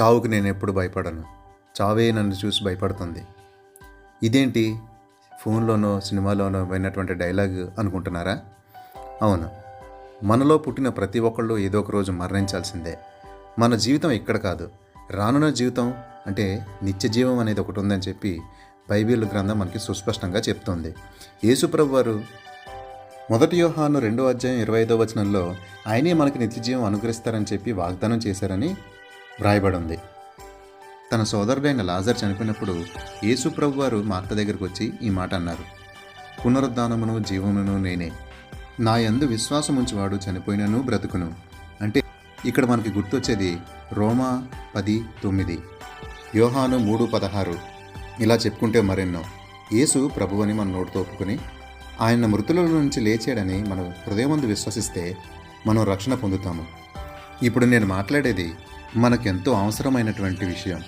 చావుకు నేను ఎప్పుడు భయపడను. చావే నన్ను చూసి భయపడుతుంది. ఇదేంటి? ఫోన్లోనో సినిమాలోనో విన్నటువంటి డైలాగ్ అనుకుంటున్నారా? అవును. మనలో పుట్టిన ప్రతి ఒక్కళ్ళు ఏదో ఒక రోజు మరణించాల్సిందే. మన జీవితం ఇక్కడ కాదు. రానున్న జీవితం అంటే నిత్య జీవం అనేది ఒకటి ఉందని చెప్పి బైబిల్ గ్రంథం మనకి సుస్పష్టంగా చెప్తోంది. యేసుప్రభు వారు మొదటి యోహాను రెండో అధ్యాయం ఇరవై ఐదో వచనంలో ఆయనే మనకి నిత్య జీవం అనుగ్రహిస్తారని చెప్పి వాగ్దానం చేశారని వ్రాయబడి ఉంది తన సోదరుడైన లాజర్ చనిపోయినప్పుడు యేసుప్రభు వారు మార్త దగ్గరకు వచ్చి ఈ మాట అన్నారు. పునరుద్ధానమును జీవమును నేనే. నా యందు విశ్వాసం ఉంచివాడు చనిపోయినను బ్రతుకును. అంటే ఇక్కడ మనకి గుర్తొచ్చేది రోమా పది తొమ్మిది. యోహాను మూడు పదహారు. ఇలా చెప్పుకుంటే మరెన్నో. యేసు ప్రభువని మన నోటితో ఒప్పుకొని ఆయన మృతుల నుంచి లేచాడని మనం హృదయమందు విశ్వసిస్తే మనం రక్షణ పొందుతాము. ఇప్పుడు నేను మాట్లాడేది మనకెంతో అవసరమైనటువంటి విషయం.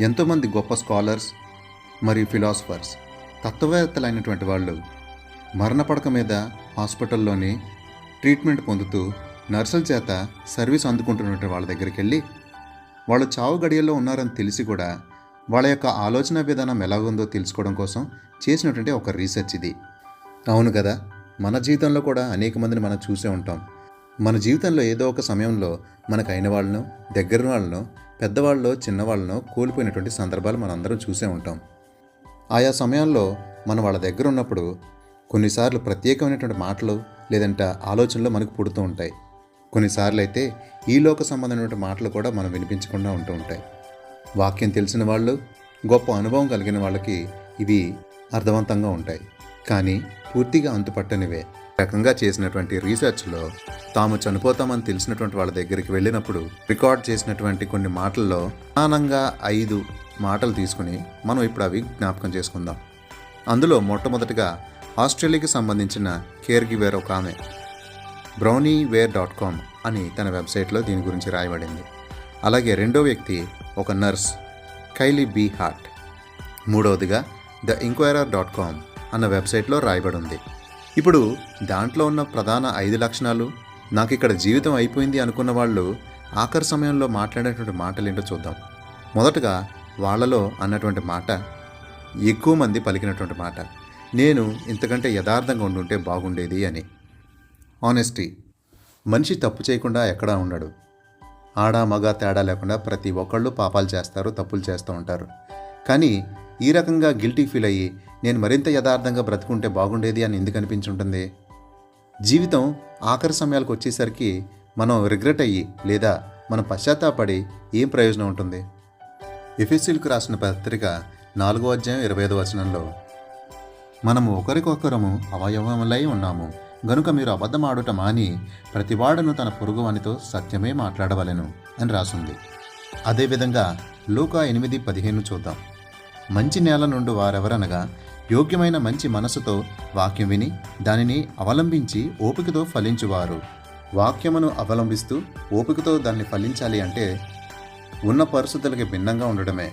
ఎంతోమంది గొప్ప స్కాలర్స్ మరియు ఫిలాసఫర్స్ తత్వవేత్తలైనటువంటి వాళ్ళు మరణపడక మీద హాస్పిటల్లోని ట్రీట్మెంట్ పొందుతూ నర్సుల చేత సర్వీస్ అందుకుంటున్నటువంటి వాళ్ళ దగ్గరికి వెళ్ళి వాళ్ళు చావు గడియల్లో ఉన్నారని తెలిసి కూడా వాళ్ళ యొక్క ఆలోచన విధానం ఎలాగుందో తెలుసుకోవడం కోసం చేసినటువంటి ఒక రీసెర్చ్ ఇది. అవును కదా మన జీవితంలో కూడా అనేక మందిని మనం చూసే ఉంటాం. మన జీవితంలో ఏదో ఒక సమయంలో మనకు అయిన వాళ్ళను దగ్గర వాళ్ళను పెద్దవాళ్ళలో చిన్నవాళ్ళను కోల్పోయినటువంటి సందర్భాలు మనందరం చూసే ఉంటాం. ఆయా సమయాల్లో మనం వాళ్ళ దగ్గర ఉన్నప్పుడు కొన్నిసార్లు ప్రత్యేకమైనటువంటి మాటలు లేదంటే ఆలోచనలు మనకు పుడుతూ ఉంటాయి. కొన్నిసార్లు అయితే ఈ లోక సంబంధమైనటువంటి మాటలు కూడా మనం వినిపించకుండా ఉంటూ ఉంటాయి. వాక్యం తెలిసిన వాళ్ళు గొప్ప అనుభవం కలిగిన వాళ్ళకి ఇవి అర్థవంతంగా ఉంటాయి. కానీ పూర్తిగా అంతుపట్టనివే. రకంగా చేసినటువంటి రీసెర్చ్లో తాము చనిపోతామని తెలిసినటువంటి వాళ్ళ దగ్గరికి వెళ్ళినప్పుడు రికార్డ్ చేసినటువంటి కొన్ని మాటల్లో ప్రధానంగా ఐదు మాటలు తీసుకుని మనం ఇప్పుడు అవి జ్ఞాపకం చేసుకుందాం. అందులో మొట్టమొదటిగా ఆస్ట్రేలియాకి సంబంధించిన కేర్ గివేర్ ఒక ఆమె బ్రౌనీ వేర్ డాట్ కామ్ అని తన వెబ్సైట్లో దీని గురించి రాయబడింది. అలాగే రెండో వ్యక్తి ఒక నర్స్ కైలీ బీ హార్ట్. మూడవదిగా ద ఇంక్వైరర్ డాట్ కామ్ అన్న వెబ్సైట్లో రాయబడి ఉంది. ఇప్పుడు దాంట్లో ఉన్న ప్రధాన ఐదు లక్షణాలు నాకు ఇక్కడ జీవితం అయిపోయింది అనుకున్న వాళ్ళు ఆఖరి సమయంలో మాట్లాడేటువంటి మాటలు ఏంటో చూద్దాం. మొదటగా వాళ్ళలో అన్నటువంటి మాట ఎక్కువ మంది పలికినటువంటి మాట నేను ఇంతకంటే యథార్థంగా ఉండుంటే బాగుండేది అని. ఆనెస్టీ మనిషి తప్పు చేయకుండా ఎక్కడా ఉండడు. ఆడ మగ తేడా లేకుండా ప్రతి ఒక్కళ్ళు పాపాలు చేస్తారు తప్పులు చేస్తూ ఉంటారు. కానీ ఈ రకంగా గిల్టీ ఫీల్ అయ్యి నేను మరింత యథార్థంగా బ్రతుకుంటే బాగుండేది అని ఎందుకు అనిపించుంటుంది? జీవితం ఆఖరి సమయాలకు వచ్చేసరికి మనం రిగ్రెట్ అయ్యి లేదా మనం పశ్చాత్తాపడి ఏం ప్రయోజనం ఉంటుంది? ఎఫ్ఎస్సీలకు రాసిన పత్రిక నాలుగో అధ్యాయం ఇరవై ఐదో వచనంలో మనము ఒకరికొకరము అవయవములై ఉన్నాము. గనుక మీరు అబద్ధమాడుట మాని ప్రతివాడును తన పొరుగువానితో సత్యమే మాట్లాడవలెను అని రాసుంది. అదేవిధంగా లోక ఎనిమిది పదిహేను చూద్దాం. మంచి నేల నుండి వారెవరనగా యోగ్యమైన మంచి మనసుతో వాక్యం విని దానిని అవలంబించి ఓపికతో ఫలించువారు. వాక్యమును అవలంబిస్తూ ఓపికతో దాన్ని ఫలించాలి అంటే ఉన్న పరిస్థితులకి భిన్నంగా ఉండడమే.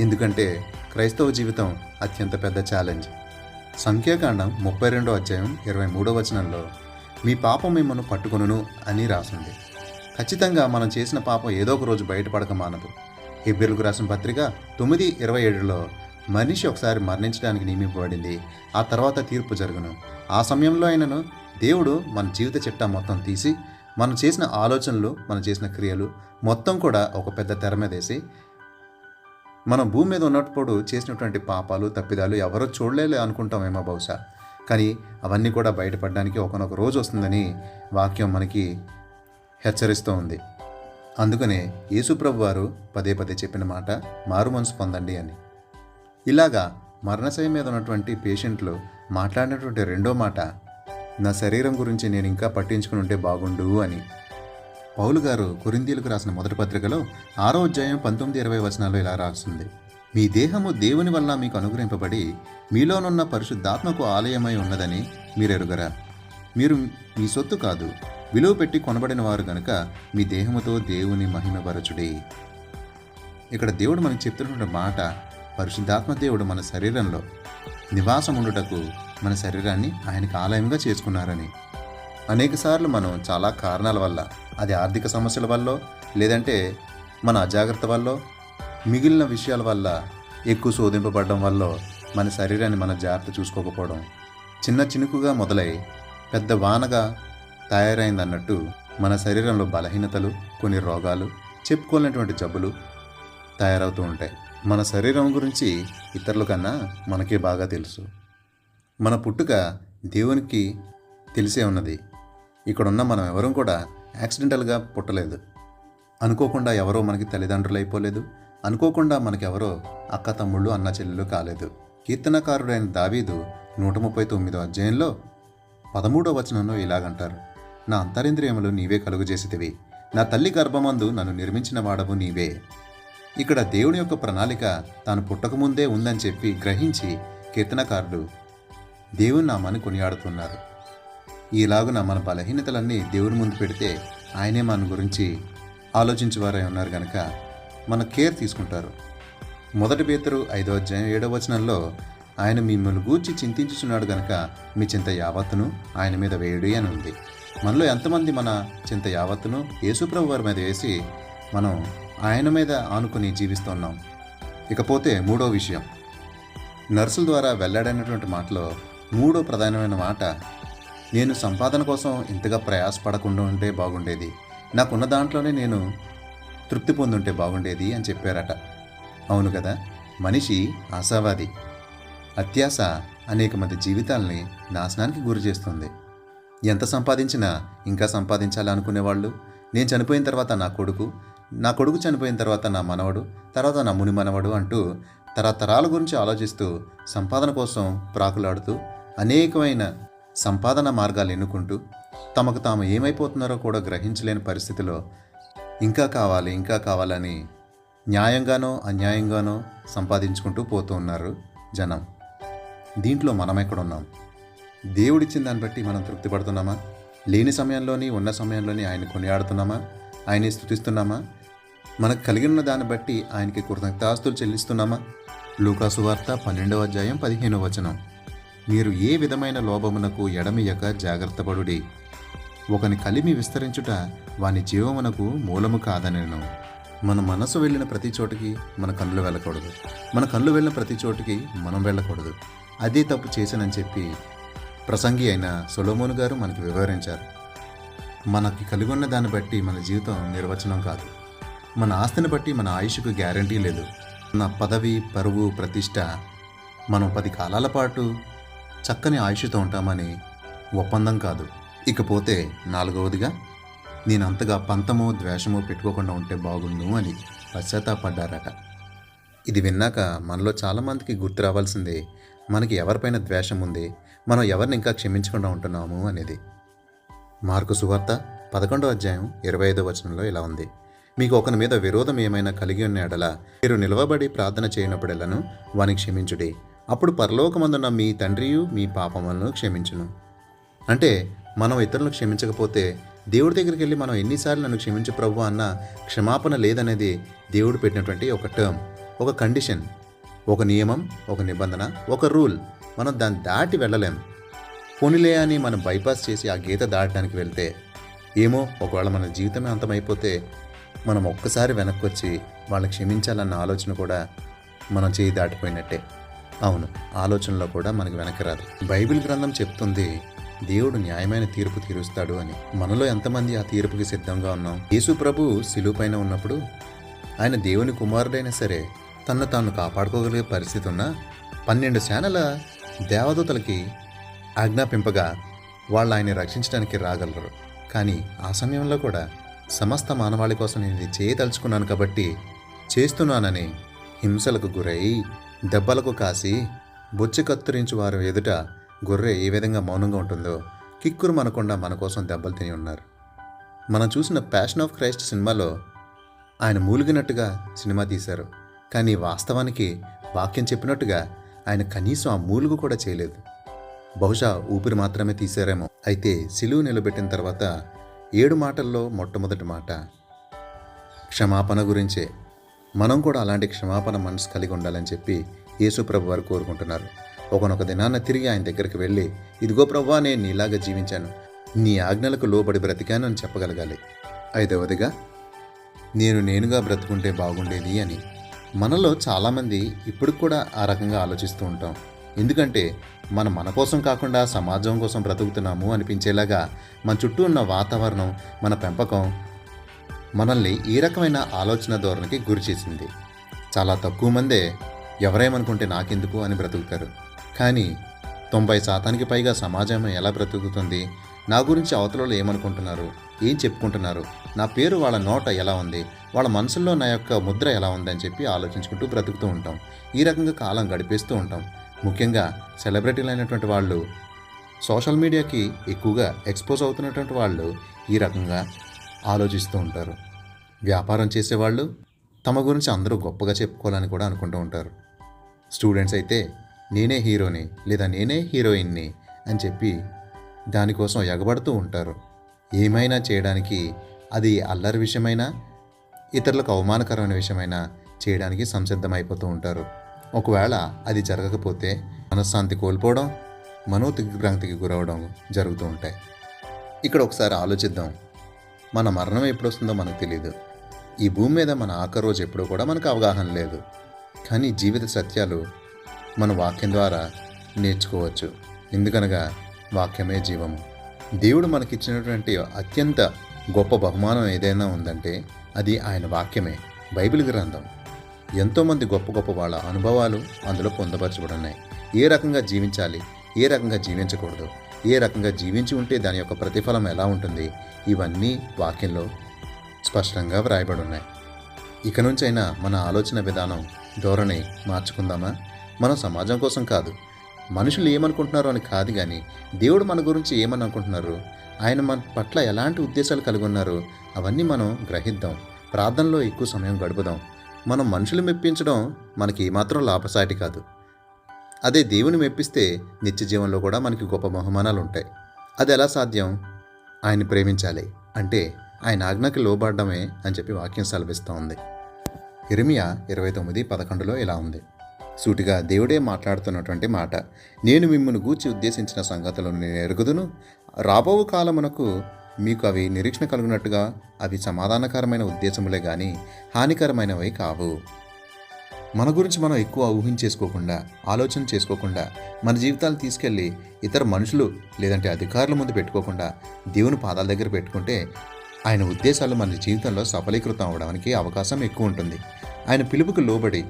ఎందుకంటే క్రైస్తవ జీవితం అత్యంత పెద్ద ఛాలెంజ్. సంఖ్యాకాండం ముప్పై రెండో అధ్యాయం ఇరవై మూడో వచనంలో మీ పాపం మిమ్మల్ని పట్టుకొనును అని రాసింది. ఖచ్చితంగా మనం చేసిన పాపం ఏదో ఒక రోజు బయటపడక మానదు. హెబ్బెరుకు రాసిన పత్రిక తొమ్మిది ఇరవై ఏడులో మనిషి ఒకసారి మరణించడానికి నియమింపబడింది ఆ తర్వాత తీర్పు జరుగును. ఆ సమయంలో అయినను దేవుడు మన జీవిత చిట్టా మొత్తం తీసి మనం చేసిన ఆలోచనలు మనం చేసిన క్రియలు మొత్తం కూడా ఒక పెద్ద తెర మీద వేసి మనం భూమి మీద ఉన్నప్పుడు చేసినటువంటి పాపాలు తప్పిదాలు ఎవరో చూడలేలే అనుకుంటామేమో బహుశా. కానీ అవన్నీ కూడా బయటపడడానికి ఒకనొక రోజు వస్తుందని వాక్యం మనకి హెచ్చరిస్తూ ఉంది. అందుకనే యేసుప్రభు వారు పదే పదే చెప్పిన మాట మారు మనసు పొందండి అని. ఇలాగా మరణశయ మీద ఉన్నటువంటి పేషెంట్లు మాట్లాడినటువంటి రెండో మాట నా శరీరం గురించి నేను ఇంకా పట్టించుకుని ఉంటే బాగుండు అని. పౌలు గారు కొరిందీలకు రాసిన మొదటి పత్రికలో ఆరో అధ్యాయం పంతొమ్మిది ఇరవై వచనాల్లో ఇలా రాస్తుంది. మీ దేహము దేవుని వల్ల మీకు అనుగ్రహింపబడి మీలోనున్న పరిశుద్ధాత్మకు ఆలయమై ఉన్నదని మీరెరుగరా? మీరు మీ సొత్తు కాదు విలువ పెట్టి కొనబడిన వారు గనుక మీ దేహముతో దేవుని మహిమపరచుడి ఇక్కడ దేవుడు మనకు చెప్తున్నటువంటి మాట పరిశుద్ధాత్మ దేవుడు మన శరీరంలో నివాసం ఉండుటకు మన శరీరాన్ని ఆయనకు ఆలయంగా చేసుకున్నారని. అనేకసార్లు మనం చాలా కారణాల వల్ల అది ఆర్థిక సమస్యల వల్ల లేదంటే మన అజాగ్రత్త వల్ల మిగిలిన విషయాల వల్ల ఎక్కువ శోధింపబడడం వల్ల మన శరీరాన్ని మన జాగ్రత్త చూసుకోకపోవడం చిన్న చినుకుగా మొదలై పెద్ద వానగా తయారైందన్నట్టు మన శరీరంలో బలహీనతలు కొన్ని రోగాలు చెప్పుకోలేనటువంటి జబ్బులు తయారవుతూ ఉంటాయి. మన శరీరం గురించి ఇతరుల కన్నా మనకే బాగా తెలుసు. మన పుట్టుక దేవునికి తెలిసే ఉన్నది. ఇక్కడున్న మనం ఎవరూ కూడా యాక్సిడెంటల్గా పుట్టలేదు. అనుకోకుండా ఎవరో మనకి తల్లిదండ్రులు అయిపోలేదు. అనుకోకుండా మనకెవరో అక్క తమ్ముళ్ళు అన్న చెల్లెలు కాలేదు. కీర్తనకారుడైన దావీదు నూట ముప్పై తొమ్మిదో అధ్యాయంలో పదమూడో వచనంలో ఇలాగంటారు. నా అంతరింద్రియములు నీవే కలుగజేసితివి. నా తల్లి గర్భమందు నన్ను నిర్మించిన వాడవు నీవే. ఇక్కడ దేవుని యొక్క ప్రణాళిక తాను పుట్టకముందే ఉందని చెప్పి గ్రహించి కీర్తనకారుడు దేవుని నామాన్ని కొనియాడుతున్నారు. ఈలాగున మన బలహీనతలన్నీ దేవుని ముందు పెడితే ఆయనే మన గురించి ఆలోచించేవారై ఉన్నారు కనుక మన కేర్ తీసుకుంటారు. మొదటి పేతరు ఐదో అధ్యాయం ఏడవ వచనంలో ఆయన మిమ్మల్ని గూర్చి చింతించుచున్నాడు గనక మీ చింత యావత్తును ఆయన మీద వేయుడి అని ఉంది. మనలో ఎంతమంది మన చింత యావత్తును యేసుప్రభు వారి మీద వేసి మనం ఆయన మీద ఆనుకుని జీవిస్తున్నాం ఇకపోతే మూడో విషయం. నర్సుల ద్వారా వెల్లడైనటువంటి మాటలో మూడో ప్రధానమైన మాట నేను సంపాదన కోసం ఇంతగా ప్రయాసపడకుండా ఉంటే బాగుండేది. నాకున్న దాంట్లోనే నేను తృప్తి పొందుంటే బాగుండేది అని చెప్పారట. అవును కదా మనిషి ఆశావాది. అత్యాశ అనేక మంది జీవితాల్ని నాశనానికి గురి చేస్తుంది. ఎంత సంపాదించినా ఇంకా సంపాదించాలనుకునేవాళ్ళు? నేను చనిపోయిన తర్వాత నా కొడుకు నా కొడుకు చనిపోయిన తర్వాత నా మనవడు తర్వాత నా ముని మనవడు అంటూ తరతరాల గురించి ఆలోచిస్తూ సంపాదన కోసం ప్రాకులాడుతూ అనేకమైన సంపాదన మార్గాలు ఎన్నుకుంటూ తమకు తాము ఏమైపోతున్నారో కూడా గ్రహించలేని పరిస్థితిలో ఇంకా కావాలి ఇంకా కావాలని న్యాయంగానో అన్యాయంగానో సంపాదించుకుంటూ పోతూ ఉన్నారు జనం. దీంట్లో మనం ఎక్కడున్నాం దేవుడిచ్చిన దాన్ని బట్టి మనం తృప్తి పడుతున్నామా లేని సమయంలోని ఉన్న సమయంలోని ఆయన కొనియాడుతున్నామా? ఆయన్ని స్థుతిస్తున్నామా మనకు కలిగిన దాన్ని బట్టి ఆయనకి కృతజ్ఞతాస్తులు చెల్లిస్తున్నామా? లూకాసు వార్త పన్నెండవ అధ్యాయం పదిహేనవ వచనం. మీరు ఏ విధమైన లోభమునకు ఎడమియక జాగ్రత్తపడుడి ఒకని కలిమి విస్తరించుట వాని జీవమునకు మూలము కాదనెను. మన మనసు వెళ్ళిన ప్రతి చోటికి మన కళ్ళు వెళ్ళకూడదు. మన కళ్ళు వెళ్ళిన ప్రతి చోటికి మనం వెళ్ళకూడదు. అదే తప్పు చేశానని చెప్పి ప్రసంగి అయిన సొలోమోను గారు మనకి వివరించారు. మనకి కలిగి ఉన్న దాన్ని బట్టి మన జీవితం నిర్వచనం కాదు. మన ఆస్తిని బట్టి మన ఆయుష్కు గ్యారంటీ లేదు. మన పదవి పరువు ప్రతిష్ట మనం పది కాలాల పాటు చక్కని ఆయుష్తో ఉంటామని ఒప్పందం కాదు. ఇకపోతే నాలుగవదిగా నేను అంతగా పంతమో ద్వేషమో పెట్టుకోకుండా ఉంటే బాగుండు అని పశ్చాత్తాపడ్డారట. ఇది విన్నాక మనలో చాలామందికి గుర్తు రావాల్సిందే మనకి ఎవరిపైన ద్వేషం ఉంది? మనం ఎవరిని ఇంకా క్షమించకుండా ఉంటున్నాము అనేది. మార్కు సువార్త పదకొండో అధ్యాయం ఇరవై ఐదో వచనంలో ఇలా ఉంది. మీకు ఒకని మీద విరోధం ఏమైనా కలిగి ఉన్న ఎడల మీరు నిలవబడి ప్రార్థన చేయనప్పుడెల్లను వాని క్షమించుడి. అప్పుడు పరలోకమందున్న మీ తండ్రియు మీ పాపములను క్షమించును. అంటే మనం ఇతరులను క్షమించకపోతే దేవుడి దగ్గరికి వెళ్ళి మనం ఎన్నిసార్లు నన్ను క్షమించు ప్రభు అన్న క్షమాపణ లేదనేది దేవుడు పెట్టినటువంటి ఒక టర్మ్ ఒక కండిషన్ ఒక నియమం ఒక నిబంధన ఒక రూల్. మనం దాన్ని దాటి వెళ్ళలేం. పోనీలే అని మనం బైపాస్ చేసి ఆ గీత దాటడానికి వెళ్తే ఏమో ఒకవేళ మన జీవితమే అంతమైపోతే మనం ఒక్కసారి వెనక్కి వచ్చి వాళ్ళని క్షమించాలన్న ఆలోచన కూడా మనం చేయి దాటిపోయినట్టే. అవును ఆలోచనలో కూడా మనకి వెనక్కి రాదు. బైబిల్ గ్రంథం చెప్తుంది దేవుడు న్యాయమైన తీర్పు తీరుస్తాడు అని. మనలో ఎంతమంది ఆ తీర్పుకి సిద్ధంగా ఉన్నాం? యేసు ప్రభు శిలువ పైన ఉన్నప్పుడు ఆయన దేవుని కుమారుడైనా సరే తన్ను తాను కాపాడుకోగలిగే పరిస్థితి ఉన్న పన్నెండు సేనల దేవదూతలకి ఆజ్ఞాపింపగా వాళ్ళు ఆయన్ని రక్షించడానికి రాగలరు. కానీ ఆ సమయంలో కూడా సమస్త మానవాళి కోసం నేను ఇది చేయదలుచుకున్నాను కాబట్టి చేస్తున్నానని హింసలకు గురై దెబ్బలకు కాసి బొచ్చి కత్తిరించు వారు ఎదుట గొర్రె ఏ విధంగా మౌనంగా ఉంటుందో కిక్కురు మనకుండా మన కోసం దెబ్బలు తిని ఉన్నారు. మనం చూసిన ప్యాషన్ ఆఫ్ క్రైస్ట్ సినిమాలో ఆయన మూలిగినట్టుగా సినిమా తీశారు. కానీ వాస్తవానికి వాక్యం చెప్పినట్టుగా ఆయన కనీసం ఆ మూలుగు కూడా చేయలేదు. బహుశా ఊపిరి మాత్రమే తీశారేమో. అయితే సిలువు నిలబెట్టిన తర్వాత ఏడు మాటల్లో మొట్టమొదటి మాట క్షమాపణ గురించే. మనం కూడా అలాంటి క్షమాపణ మనసు కలిగి ఉండాలని చెప్పి యేసుప్రభు వారు కోరుకుంటున్నారు. ఒకనొక దినాన్న తిరిగి ఆయన దగ్గరికి వెళ్ళి ఇదిగో ప్రభా నేను నీలాగా జీవించాను. నీ ఆజ్ఞలకు లోబడి బ్రతికాను అని చెప్పగలగాలి. ఐదవదిగా నేను నేనుగా బ్రతుకుంటే బాగుండేది అని. మనలో చాలామంది ఇప్పుడు కూడా ఆ రకంగా ఆలోచిస్తూ ఉంటాం. ఎందుకంటే మనం మన కోసం కాకుండా సమాజం కోసం బ్రతుకుతున్నాము అనిపించేలాగా మన చుట్టూ ఉన్న వాతావరణం మన పెంపకం మనల్ని ఈ రకమైన ఆలోచన ధోరణికి గురి చేసింది. చాలా తక్కువ మందే ఎవరేమనుకుంటే నాకెందుకు అని బ్రతుకుతారు. కానీ తొంభై శాతానికి పైగా సమాజం ఎలా బ్రతుకుతుంది? నా గురించి అవతలలో ఏమనుకుంటున్నారు? ఏం చెప్పుకుంటున్నారు? నా పేరు వాళ్ళ నోట ఎలా ఉంది? వాళ్ళ మనసుల్లో నా యొక్క ముద్ర ఎలా ఉందని చెప్పి ఆలోచించుకుంటూ బ్రతుకుతూ ఉంటాం. ఈ రకంగా కాలం గడిపేస్తూ ఉంటాం. ముఖ్యంగా సెలబ్రిటీలు అయినటువంటి వాళ్ళు సోషల్ మీడియాకి ఎక్కువగా ఎక్స్పోజ్ అవుతున్నటువంటి వాళ్ళు ఈ రకంగా ఆలోచిస్తూ ఉంటారు. వ్యాపారం చేసేవాళ్ళు తమ గురించి అందరూ గొప్పగా చెప్పుకోవాలని కూడా అనుకుంటూ ఉంటారు. స్టూడెంట్స్ అయితే నేనే హీరోని లేదా నేనే హీరోయిన్ని అని చెప్పి దానికోసం ఎగబడుతూ ఉంటారు. ఏమైనా చేయడానికి అది అల్లరి విషయమైనా ఇతరులకు అవమానకరమైన విషయమైనా చేయడానికి సంసిద్ధమైపోతూ ఉంటారు. ఒకవేళ అది జరగకపోతే మనశ్శాంతి కోల్పోవడం మనోదిగ్భ్రాంతికి గురవడం జరుగుతూ ఉంటాయి. ఇక్కడ ఒకసారి ఆలోచిద్దాం. మన మరణం ఎప్పుడు వస్తుందో మనకు తెలియదు ఈ భూమి మీద మన ఆఖరి రోజు ఎప్పుడో కూడా మనకు అవగాహన లేదు. కానీ జీవిత సత్యాలు మన వాక్యం ద్వారా నేర్చుకోవచ్చు. ఎందుకనగా వాక్యమే జీవము. దేవుడు మనకిచ్చినటువంటి అత్యంత గొప్ప బహుమానం ఏదైనా ఉందంటే అది ఆయన వాక్యమే బైబిల్ గ్రంథం. ఎంతోమంది గొప్ప గొప్ప వాళ్ళ అనుభవాలు అందులో పొందపరచబడున్నాయి. ఏ రకంగా జీవించాలి ఏ రకంగా జీవించకూడదు ఏ రకంగా జీవించి ఉంటే దాని యొక్క ప్రతిఫలం ఎలా ఉంటుంది ఇవన్నీ వాక్యంలో స్పష్టంగా వ్రాయబడి ఉన్నాయి ఇక నుంచైనా మన ఆలోచన విధానం ధోరణి మార్చుకుందామా? మనం సమాజం కోసం కాదు మనుషులు ఏమనుకుంటున్నారు అని కాదు కానీ దేవుడు మన గురించి ఏమని అనుకుంటున్నారు ఆయన మన పట్ల ఎలాంటి ఉద్దేశాలు కలిగి ఉన్నారు అవన్నీ మనం గ్రహిద్దాం. ప్రార్థనలో ఎక్కువ సమయం గడుపుదాం. మనం మనుషులు మెప్పించడం మనకి ఏమాత్రం లాభసాటి కాదు. అదే దేవుని మెప్పిస్తే నిత్య జీవనంలో కూడా మనకి గొప్ప బహుమానాలు ఉంటాయి. అది ఎలా సాధ్యం? ఆయన ప్రేమించాలి. అంటే ఆయన ఆజ్ఞకి లోబడ్డమే అని చెప్పి వాక్యం సెలవిస్తూ ఉంది. ఇరిమియా ఇరవై తొమ్మిది పదకొండులో ఇలా ఉంది. సూటిగా దేవుడే మాట్లాడుతున్నటువంటి మాట. నేను మిమ్మల్ని గూర్చి ఉద్దేశించిన సంగతులను నేను ఎరుగుదును. రాబో కాలమునకు మీకు అవి నిరీక్షణ కలిగినట్టుగా అవి సమాధానకరమైన ఉద్దేశములే కానీ హానికరమైనవి కావు. మన గురించి మనం ఎక్కువ ఊహించేసుకోకుండా ఆలోచన చేసుకోకుండా మన జీవితాలు తీసుకెళ్ళి ఇతర మనుషులు లేదంటే అధికారుల ముందు పెట్టుకోకుండా దేవుని పాదాల దగ్గర పెట్టుకుంటే ఆయన ఉద్దేశాలు మన జీవితంలో సఫలీకృతం అవడానికి అవకాశం ఎక్కువ ఉంటుంది. ఆయన పిలుపుకు లోబడి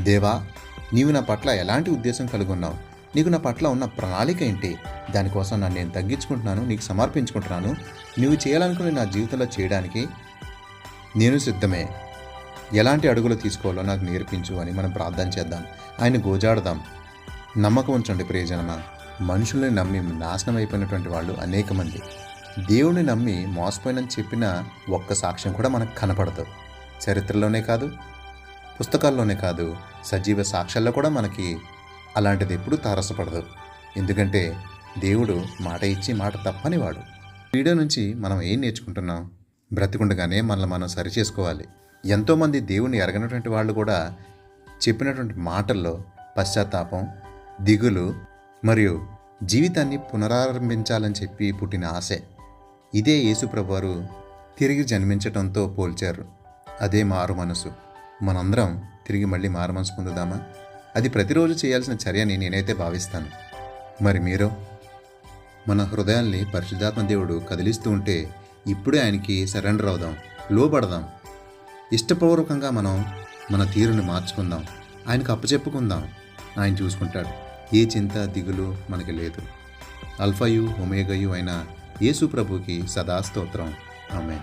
దేవా నీవు నా పట్ల ఎలాంటి ఉద్దేశం కలిగి ఉన్నావు నీకు నా పట్ల ఉన్న ప్రణాళిక ఏంటి? దానికోసం నన్ను నేను తగ్గించుకుంటున్నాను నీకు సమర్పించుకుంటున్నాను. నువ్వు చేయాలనుకుని నా జీవితంలో చేయడానికి నేను సిద్ధమే. ఎలాంటి అడుగులు తీసుకోవాలో నాకు నేర్పించు అని మనం ప్రార్థన చేద్దాం. ఆయన గోజాడదాం. నమ్మకం ఉంచండి ప్రియజనమ. మనుషుల్ని నమ్మి నాశనం అయిపోయినటువంటి వాళ్ళు అనేక మంది. దేవుని నమ్మి మోసపోయినని చెప్పిన ఒక్క సాక్ష్యం కూడా మనకు కనపడదు. చరిత్రలోనే కాదు పుస్తకాల్లోనే కాదు సజీవ సాక్ష్యాల్లో కూడా మనకి అలాంటిది ఎప్పుడూ తారసపడదు. ఎందుకంటే దేవుడు మాట ఇచ్చి మాట తప్పనివాడు. వీడియో నుంచి మనం ఏం నేర్చుకుంటున్నాం? బ్రతికుండగానే మనల్ని మనం సరి చేసుకోవాలి. ఎంతోమంది దేవుని ఎరగనటువంటి వాళ్ళు కూడా చెప్పినటువంటి మాటల్లో పశ్చాత్తాపం దిగులు మరియు జీవితాన్ని పునరారంభించాలని చెప్పి పుట్టిన ఆశ. ఇదే యేసుప్రభు వారు తిరిగి జన్మించటంతో పోల్చారు. అదే మారు మనసు. మనందరం తిరిగి మళ్ళీ మారమనసు పొందుదామా? అది ప్రతిరోజు చేయాల్సిన చర్యని నేనైతే భావిస్తాను. మరి మీరు? మన హృదయాల్ని పరిశుద్ధాత్మ దేవుడు కదిలిస్తూ ఉంటే ఇప్పుడే ఆయనకి సరెండర్ అవుదాం లోబడదాం. ఇష్టపూర్వకంగా మనం మన తీరుని మార్చుకుందాం. ఆయనకు అప్పచెప్పుకుందాం. ఆయన చూసుకుంటాడు. ఏ చింత దిగులు మనకి లేదు. అల్ఫాయు ఒమేగయు అయిన యేసు ప్రభుకి సదా స్తోత్రం. ఆమె